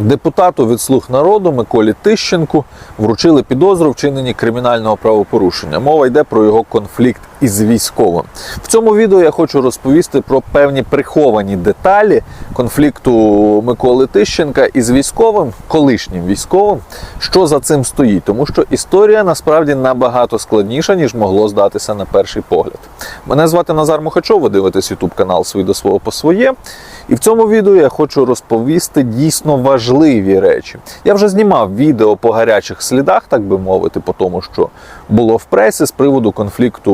Депутату від слуг народу Миколі Тищенку вручили підозру в чиненні кримінального правопорушення. Мова йде про його конфлікт із військовим. В цьому відео я хочу розповісти про певні приховані деталі конфлікту Миколи Тищенка із військовим, колишнім військовим, що за цим стоїть, тому що історія насправді набагато складніша, ніж могло здатися на перший погляд. Мене звати Назар Мухачов, ви дивитесь YouTube канал «Свій до свого по своє. І в цьому відео я хочу розповісти дійсно важливі речі. Я вже знімав відео по гарячих слідах, так би мовити, по тому, що було в пресі з приводу конфлікту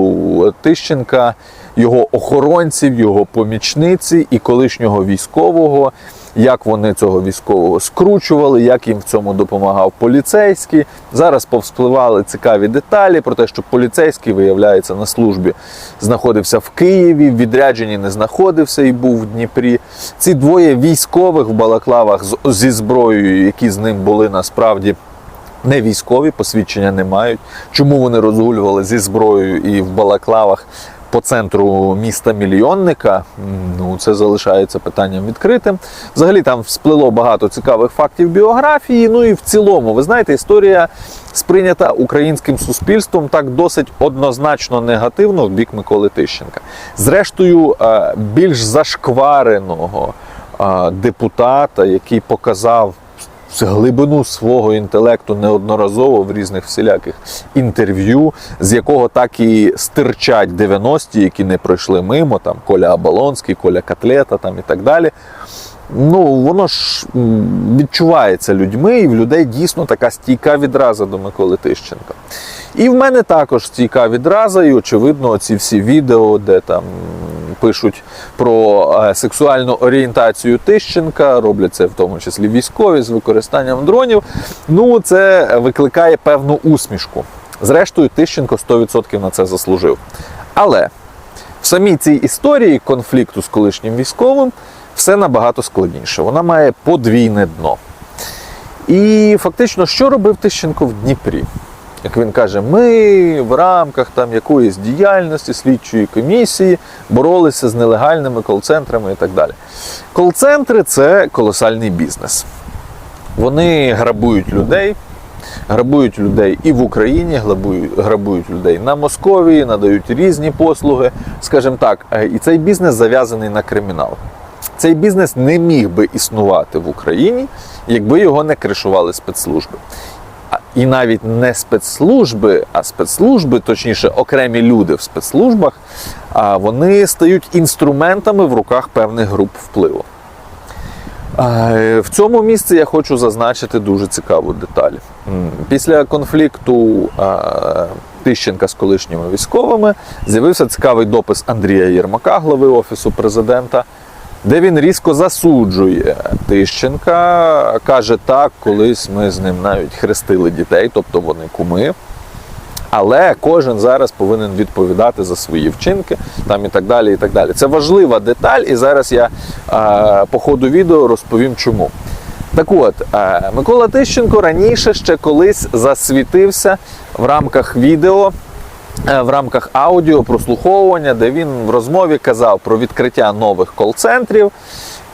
Тищенка, його охоронців, його помічниці і колишнього військового. Як вони цього військового скручували, як їм в цьому допомагав поліцейський. Зараз повспливали цікаві деталі про те, що поліцейський, виявляється, на службі знаходився в Києві, в відрядженні не знаходився і був в Дніпрі. Ці двоє військових в балаклавах зі зброєю, які з ним були насправді. Не військові посвідчення не мають. Чому вони розгулювали зі зброєю і в балаклавах по центру міста мільйонника? Ну це залишається питанням відкритим. Взагалі там всплило багато цікавих фактів біографії. Ну і в цілому, ви знаєте, історія сприйнята українським суспільством так досить однозначно негативно в бік Миколи Тищенка. Зрештою, е, більш зашквареного е, депутата, який показав глибину свого інтелекту неодноразово в різних всіляких інтерв'ю, з якого так і стирчать 90-ті, які не пройшли мимо, там Коля Абалонський, Коля Котлета там і так далі. Ну, воно ж відчувається людьми, і в людей дійсно така стійка відраза до Миколи Тищенка. І в мене також стійка відраза, і очевидно, ці всі відео, де там пишуть про е, сексуальну орієнтацію Тищенка, роблять це в тому числі військові з використанням дронів. Ну, це викликає певну усмішку. Зрештою, Тищенко 100% на це заслужив. Але в самій цій історії конфлікту з колишнім військовим все набагато складніше. Вона має подвійне дно. І фактично, що робив Тищенко в Дніпрі? Як він каже, ми в рамках там якоїсь діяльності слідчої комісії боролися з нелегальними кол-центрами і так далі. Кол-центри це колосальний бізнес. Вони грабують людей, грабують людей і в Україні, грабують, грабують людей на Московії, надають різні послуги, скажімо так, е, і цей бізнес зав'язаний на кримінал. Цей бізнес не міг би існувати в Україні, якби його не кришували спецслужби. І навіть не спецслужби, а спецслужби, точніше, окремі люди в спецслужбах, вони стають інструментами в руках певних груп впливу. В цьому місці я хочу зазначити дуже цікаву деталь. Після конфлікту Тищенка з колишніми військовими з'явився цікавий допис Андрія Єрмака, глави Офісу президента, де він різко засуджує Тищенка. Каже, так, колись ми з ним навіть хрестили дітей, тобто вони куми. Але кожен зараз повинен відповідати за свої вчинки, там і так далі. і так далі. Це важлива деталь, і зараз я е, по ходу відео розповім чому. Так от, е, Микола Тищенко раніше ще колись засвітився в рамках відео, в рамках аудіо прослуховування, де він в розмові казав про відкриття нових кол-центрів.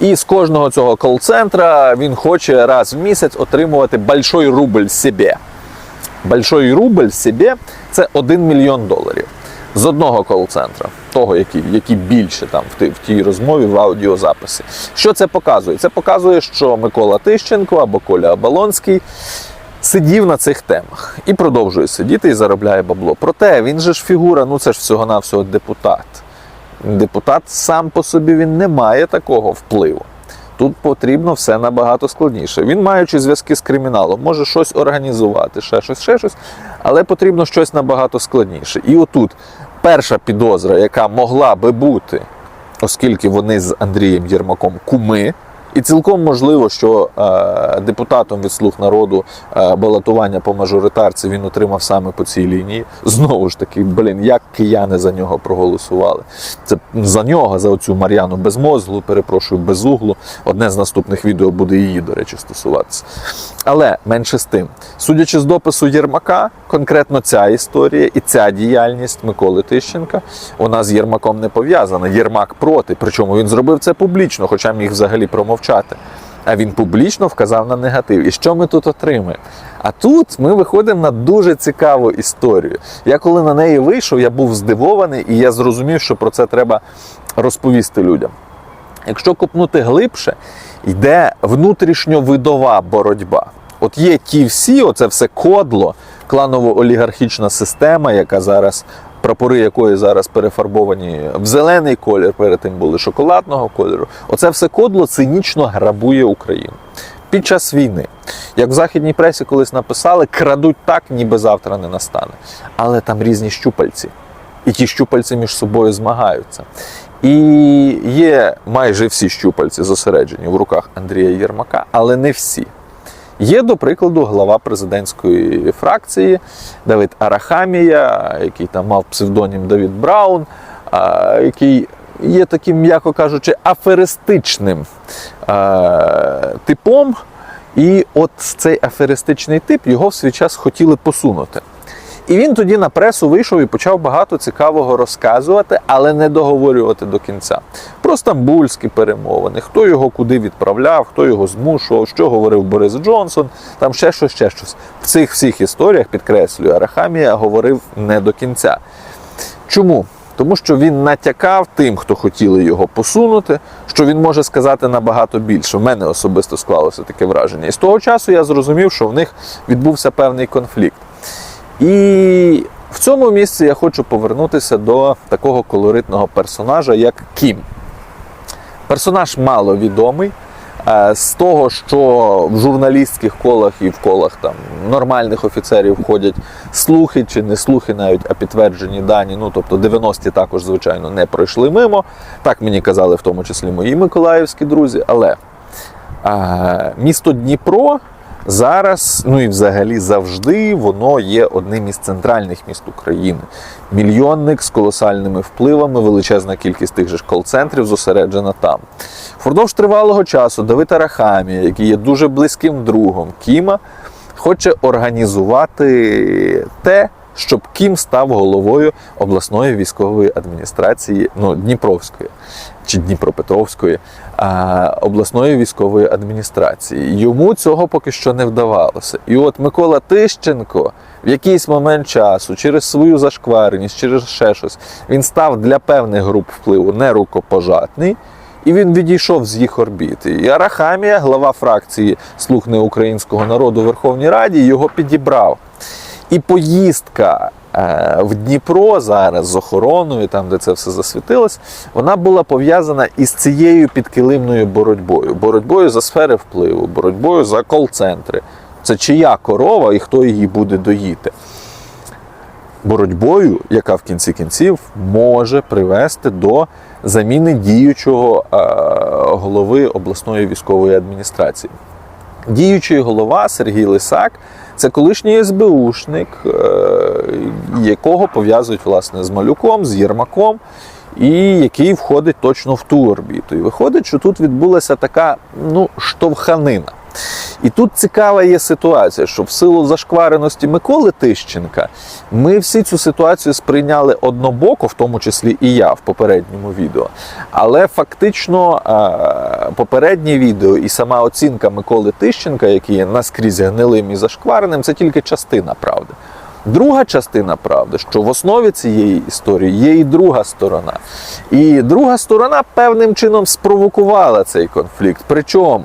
І з кожного цього кол-центра він хоче раз в місяць отримувати большой рубль себе. Большой рубль себе це 1 мільйон доларів з одного кол-центра, того, який, який більше там в, ті- в тій розмові в аудіозаписі. Що це показує? Це показує, що Микола Тищенко або Коля Абалонський сидів на цих темах і продовжує сидіти і заробляє бабло. Проте він же ж фігура, ну це ж всього-навсього депутат. Депутат сам по собі він не має такого впливу. Тут потрібно все набагато складніше. Він, маючи зв'язки з криміналом, може щось організувати, ще щось, ще щось, але потрібно щось набагато складніше. І отут перша підозра, яка могла би бути, оскільки вони з Андрієм Єрмаком куми. І цілком можливо, що е, депутатом від слуг народу е, балотування по мажоритарці він отримав саме по цій лінії. Знову ж таки, блін, як кияни за нього проголосували. Це за нього, за оцю Мар'яну Безмозглу, перепрошую, безуглу. Одне з наступних відео буде її, до речі, стосуватися. Але менше з тим, судячи з допису Єрмака, конкретно ця історія і ця діяльність Миколи Тищенка, вона з Єрмаком не пов'язана. Єрмак проти. Причому він зробив це публічно, хоча міг взагалі промовчати. А він публічно вказав на негатив. І що ми тут отримаємо? А тут ми виходимо на дуже цікаву історію. Я коли на неї вийшов, я був здивований, і я зрозумів, що про це треба розповісти людям. Якщо копнути глибше, йде внутрішньовидова боротьба. От є ті всі, оце все кодло, кланово-олігархічна система, яка зараз, прапори якої зараз перефарбовані в зелений колір, перед тим були шоколадного кольору. Оце все кодло цинічно грабує Україну. Під час війни, як в західній пресі колись написали, крадуть так, ніби завтра не настане. Але там різні щупальці. І ті щупальці між собою змагаються. І є майже всі щупальці зосереджені в руках Андрія Єрмака, але не всі. Є, до прикладу, глава президентської фракції Давид Арахамія, який там мав псевдонім Давід Браун, який є таким, м'яко кажучи, аферистичним типом. І от цей аферистичний тип його в свій час хотіли посунути. І він тоді на пресу вийшов і почав багато цікавого розказувати, але не договорювати до кінця. Про стамбульські перемовини, хто його куди відправляв, хто його змушував, що говорив Борис Джонсон, там ще щось, ще щось. В цих всіх історіях, підкреслюю, Арахамія говорив не до кінця. Чому? Тому що він натякав тим, хто хотіли його посунути, що він може сказати набагато більше. В мене особисто склалося таке враження. І з того часу я зрозумів, що в них відбувся певний конфлікт. І в цьому місці я хочу повернутися до такого колоритного персонажа, як Кім. Персонаж маловідомий. Е, З того, що в журналістських колах і в колах там нормальних офіцерів ходять слухи чи не слухи, навіть а підтверджені дані. Ну тобто 90-ті також, звичайно, не пройшли мимо. Так мені казали, в тому числі мої миколаївські друзі. Але е, місто Дніпро зараз, ну і взагалі завжди, воно є одним із центральних міст України. Мільйонник з колосальними впливами, величезна кількість тих же ж кол-центрів зосереджена там. Впродовж тривалого часу Давид Арахамія, який є дуже близьким другом Кіма, хоче організувати те, щоб Кім став головою обласної військової адміністрації, ну, Дніпровської чи Дніпропетровської обласної військової адміністрації. Йому цього поки що не вдавалося. І от Микола Тищенко в якийсь момент часу, через свою зашквареність, через ще щось, він став для певних груп впливу нерукопожатний. І він відійшов з їх орбіти. І Арахамія, глава фракції Слуг неукраїнського народу у Верховній Раді, його підібрав. І поїздка е, в Дніпро зараз з охороною, там де це все засвітилось, вона була пов'язана із цією підкилимною боротьбою, боротьбою за сфери впливу, боротьбою за кол-центри. Це чия корова і хто її буде доїти. Боротьбою, яка в кінці кінців може привести до заміни діючого е, голови обласної військової адміністрації. Діючий голова Сергій Лисак це колишній СБУшник, е, якого пов'язують власне з малюком, з Єрмаком, і який входить точно в ту орбіту. І виходить, що тут відбулася така ну, штовханина. І тут цікава є ситуація, що в силу зашквареності Миколи Тищенка ми всі цю ситуацію сприйняли однобоко, в тому числі і я в попередньому відео. Але фактично е, попереднє відео і сама оцінка Миколи Тищенка, який є наскрізь гнилим і зашквареним, це тільки частина правди. Друга частина правди, що в основі цієї історії є і друга сторона. І друга сторона певним чином спровокувала цей конфлікт. Причому,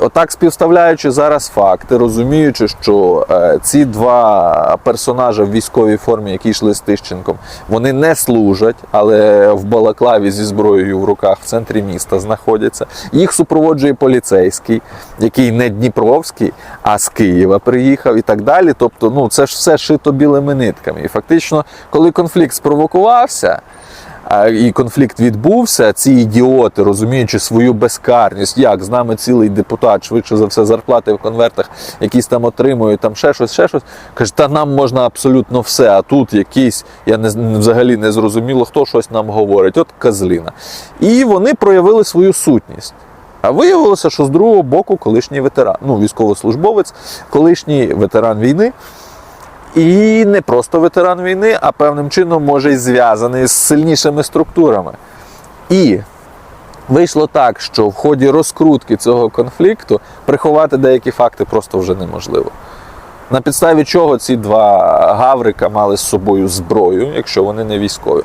отак співставляючи зараз факти, розуміючи, що е, ці два персонажа в військовій формі, які йшли з Тищенком, вони не служать, але в Балаклаві зі зброєю в руках в центрі міста знаходяться. Їх супроводжує поліцейський, який не Дніпровський, а з Києва приїхав і так далі. Тобто, ну це ж все шито білими нитками. І фактично, коли конфлікт спровокувався. І конфлікт відбувся. Ці ідіоти, розуміючи свою безкарність, як з нами цілий депутат, швидше за все, зарплати в конвертах якісь там отримують, там ще щось, ще щось. Каже, та нам можна абсолютно все. А тут якийсь, я не взагалі не зрозуміло, хто щось нам говорить. От козліна. І вони проявили свою сутність. А виявилося, що з другого боку колишній ветеран, ну військовослужбовець, колишній ветеран війни. І не просто ветеран війни, а певним чином може й зв'язаний з сильнішими структурами. І Вийшло так, що в ході розкрутки цього конфлікту приховати деякі факти просто вже неможливо. На підставі чого ці два гаврика мали з собою зброю, якщо вони не військові,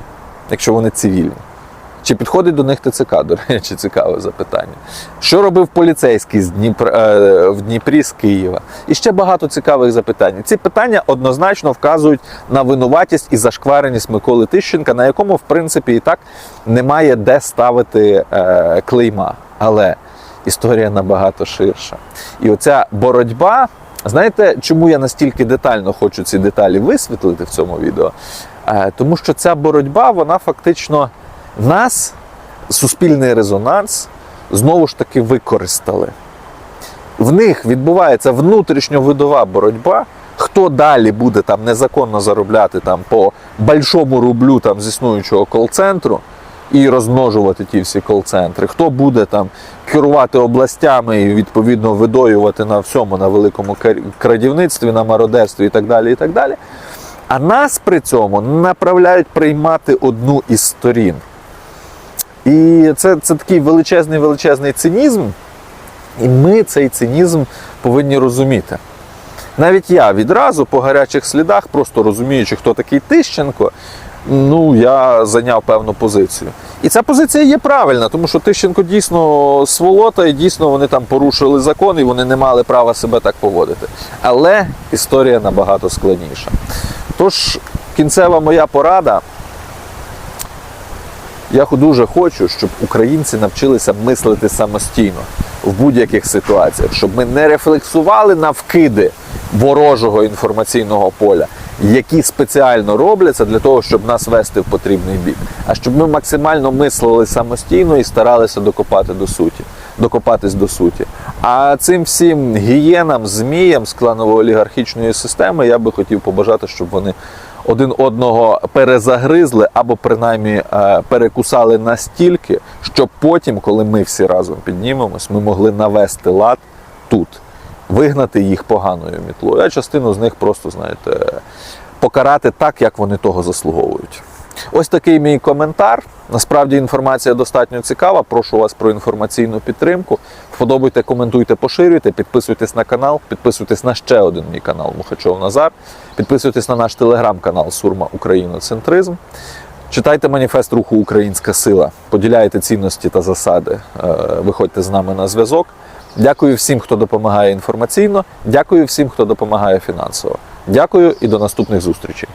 якщо вони цивільні. Чи підходить до них ТЦК, до речі, цікаве запитання. Що робив поліцейський з Дніпр... е, в Дніпрі з Києва? І ще багато цікавих запитань. Ці питання однозначно вказують на винуватість і зашквареність Миколи Тищенка, на якому, в принципі, і так немає де ставити е, клейма. Але історія набагато ширша. І оця боротьба. Знаєте, чому я настільки детально хочу ці деталі висвітлити в цьому відео? Е, Тому що ця боротьба, вона фактично нас, суспільний резонанс, знову ж таки використали. В них відбувається внутрішньовидова боротьба. Хто далі буде там незаконно заробляти там по большому рублю там з існуючого кол-центру і розмножувати ті всі кол-центри, хто буде там керувати областями і відповідно видоювати на всьому, на великому крадівництві, на мародерстві і так далі. і так далі. А нас при цьому направляють приймати одну із сторін. І це, це такий величезний величезний цинізм, і ми цей цинізм повинні розуміти. Навіть я відразу по гарячих слідах, просто розуміючи, хто такий Тищенко, ну я зайняв певну позицію. І ця позиція є правильна, тому що Тищенко дійсно сволота, і дійсно вони там порушили закон, і вони не мали права себе так поводити. Але історія набагато складніша. Тож, кінцева моя порада. Я дуже хочу, щоб українці навчилися мислити самостійно в будь-яких ситуаціях, щоб ми не рефлексували на вкиди ворожого інформаційного поля, які спеціально робляться для того, щоб нас вести в потрібний бік, а щоб ми максимально мислили самостійно і старалися докопати до суті, докопатись до суті. А цим всім гієнам, зміям з кланово-олігархічної системи я би хотів побажати, щоб вони один одного перезагризли або принаймні е, перекусали настільки, щоб потім, коли ми всі разом піднімемось, ми могли навести лад тут, вигнати їх поганою мітлою, а частину з них просто, знаєте, покарати так, як вони того заслуговують. Ось такий мій коментар. Насправді інформація достатньо цікава. Прошу вас про інформаційну підтримку. Вподобайте, коментуйте, поширюйте, підписуйтесь на канал, підписуйтесь на ще один мій канал Мухачов Назар. Підписуйтесь на наш телеграм-канал Сурма Україноцентризм. Читайте маніфест руху Українська сила, поділяйте цінності та засади. Е, Виходьте з нами на зв'язок. Дякую всім, хто допомагає інформаційно. Дякую всім, хто допомагає фінансово. Дякую і до наступних зустрічей.